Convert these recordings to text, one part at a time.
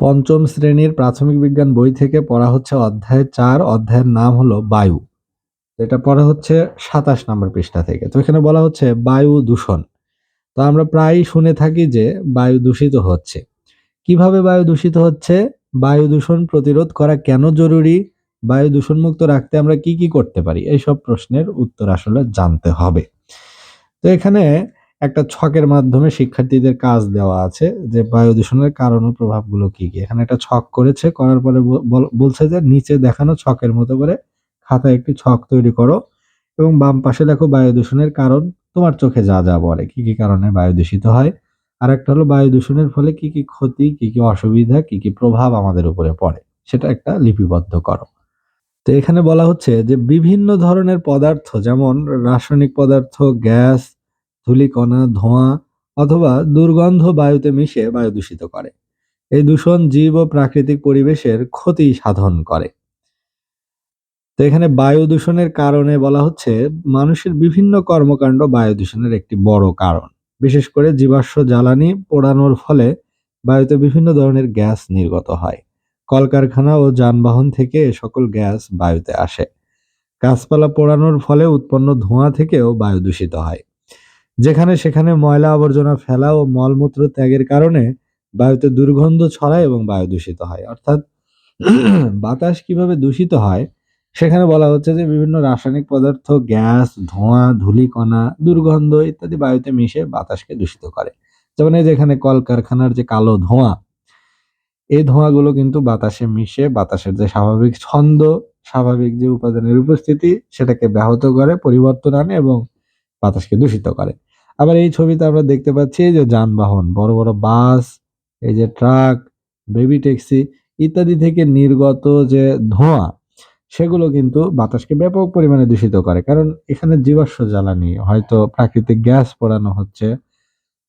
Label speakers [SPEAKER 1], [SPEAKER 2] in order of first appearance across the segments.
[SPEAKER 1] পঞ্চম শ্রেণির প্রাথমিক বিজ্ঞান বই থেকে পড়া হচ্ছে অধ্যায় চার। অধ্যায়ের নাম হলো বায়ু। এটা পড়া হচ্ছে সাতাশ নম্বর পৃষ্ঠা থেকে। তো এখানে বলা হচ্ছে বায়ু দূষণ। তো আমরা প্রায়ই শুনে থাকি যে বায়ু দূষিত হচ্ছে। কীভাবে বায়ু দূষিত হচ্ছে? বায়ু দূষণ প্রতিরোধ করা কেন জরুরি? বায়ু দূষণ মুক্ত রাখতে আমরা কি কি করতে পারি? এইসব প্রশ্নের উত্তর আসলে জানতে হবে। তো এখানে একটা ছকের মাধ্যমে শিক্ষার্থীদের কাজ দেওয়া আছে যে বায়ু দূষণের কারণ ও প্রভাবগুলো কি কি? এখানে একটা ছক করেছে, করার পরে বলছে যে নিচে দেখানো ছকের মতো করে খাতায় একটি ছক তৈরি করো এবং বাম পাশে দেখো বায়ু দূষণের কারণ, তোমার চোখে যা যা পড়ে, কি কি কারণে বায়ু দূষিত হয়? আর একটা হলো বায়ু দূষণের ফলে কি কি ক্ষতি, কি কি অসুবিধা, কি কি প্রভাব আমাদের উপরে পড়ে, সেটা একটা লিপিবদ্ধ করো। তো এখানে বলা হচ্ছে যে বিভিন্ন ধরনের পদার্থ, যেমন রাসায়নিক পদার্থ, গ্যাস ধূলিকণা, ধোঁয়া অথবা দুর্গন্ধ বায়ুতে মিশে বায়ু দূষিত করে। এই দূষণ জীব ও প্রাকৃতিক পরিবেশের ক্ষতি সাধন করে। তো এখানে বায়ু দূষণের কারণে বলা হচ্ছে, মানুষের বিভিন্ন কর্মকাণ্ড বায়ু দূষণের একটি বড় কারণ। বিশেষ করে জীবাশ্ম জ্বালানি পোড়ানোর ফলে বায়ুতে বিভিন্ন ধরনের গ্যাস নির্গত হয়। কলকারখানা ও যানবাহন থেকে সকল গ্যাস বায়ুতে আসে। গাছপালা পোড়ানোর ফলে উৎপন্ন ধোঁয়া থেকেও বায়ু দূষিত হয়। যেখানে সেখানে ময়লা আবর্জনা ফেলা ও মলমূত্র ত্যাগের কারণে বায়ুতে দুর্গন্ধ ছড়ায় এবং বায়ু দূষিত হয়। অর্থাৎ বাতাস কীভাবে দূষিত হয়, সেখানে বলা হচ্ছে যে বিভিন্ন রাসায়নিক পদার্থ, গ্যাস, ধোঁয়া, ধূলিকণা, দুর্গন্ধ ইত্যাদি বায়ুতে মিশে বাতাসকে দূষিত করে। যেমন এই যেখানে কলকারখানার যে কালো ধোঁয়া, এই ধোঁয়াগুলো কিন্তু বাতাসে মিশে বাতাসের যে স্বাভাবিক ছন্দ, স্বাভাবিক যে উপাদানের উপস্থিতি, সেটাকে ব্যাহত করে, পরিবর্তন আনে এবং বাতাসকে দূষিত করে। আবার এই ছবিতে আমরা দেখতে পাচ্ছি যে যানবাহন, বড় বড় বাস, এই যে ট্রাক, বেবি ট্যাক্সি ইত্যাদি থেকে নির্গত যে ধোঁয়া, সেগুলো কিন্তু বাতাসকে ব্যাপক পরিমাণে দূষিত করে। কারণ এখানে জীবাশ্ম জ্বালানি, হয়তো প্রাকৃতিক গ্যাস পোড়ানো হচ্ছে,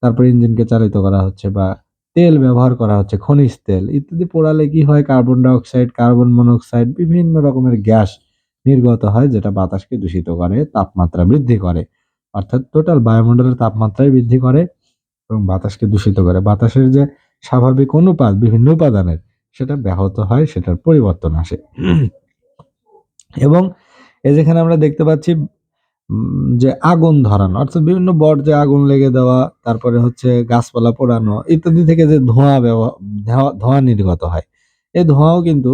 [SPEAKER 1] তারপর ইঞ্জিনকে চালিত করা হচ্ছে বা তেল ব্যবহার করা হচ্ছে, খনিজ তেল ইত্যাদি পোড়ালে কি হয়? কার্বন ডাইঅক্সাইড, কার্বন মনোক্সাইড, বিভিন্ন রকমের গ্যাস নির্গত হয়, যেটা বাতাসকে দূষিত করে, তাপমাত্রা বৃদ্ধি করে। অর্থাৎ টোটাল বায়ুমণ্ডলের তাপমাত্রায় বৃদ্ধি করে এবং বাতাসকে দূষিত করে। বাতাসের যে স্বাভাবিক অনুপাত, বিভিন্ন উপাদানের, সেটা ব্যাহত হয়, সেটার পরিবর্তন আসে। এবং এই যেখানে আমরা দেখতে পাচ্ছি যে আগুন ধরানো, অর্থাৎ বিভিন্ন বর্জ্যে আগুন লেগে দেওয়া, তারপরে হচ্ছে গাছপালা পোড়ানো ইত্যাদি থেকে যে ধোঁয়া ধোঁয়া নির্গত হয়, এই ধোঁয়াও কিন্তু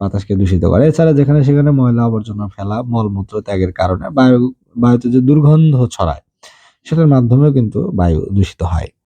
[SPEAKER 1] বাতাসকে দূষিত করে। এছাড়া যেখানে সেখানে ময়লা আবর্জনা ফেলা, মলমূত্র ত্যাগের কারণে বায়ু বায়ুতে যে দুর্গন্ধ ছড়ায় সেটার মাধ্যমেও কিন্তু বায়ু দূষিত হয়।